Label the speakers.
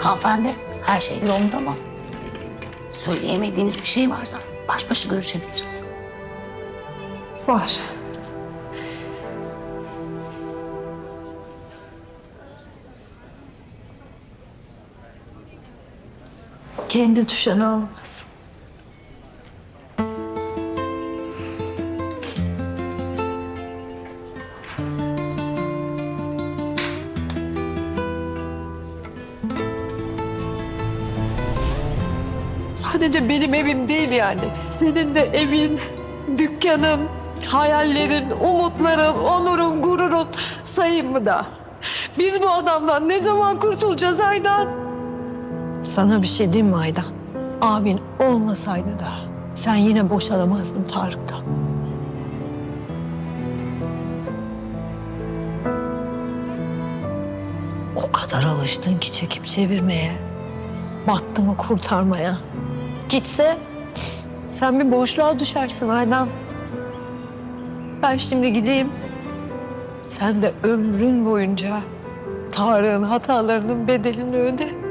Speaker 1: Hanımefendi her şey yolunda mı? Söyleyemediğiniz bir şey varsa baş başa görüşebiliriz.
Speaker 2: Var. Kendi düşen olmaz. Sadece benim evim değil yani. Senin de evin, dükkanın, hayallerin, umutların, onurun, gururun sayın mı da? Biz bu adamdan ne zaman kurtulacağız Aydan? Sana bir şey diyeyim mi Aydan? Abin olmasaydı da sen yine boşanamazdın Tarık'tan. O kadar alıştın ki çekip çevirmeye. Battı mı kurtarmaya. Gitse sen bir boşluğa düşersin Aydan. Ben şimdi gideyim. Sen de ömrün boyunca Tarık'ın hatalarının bedelini öde.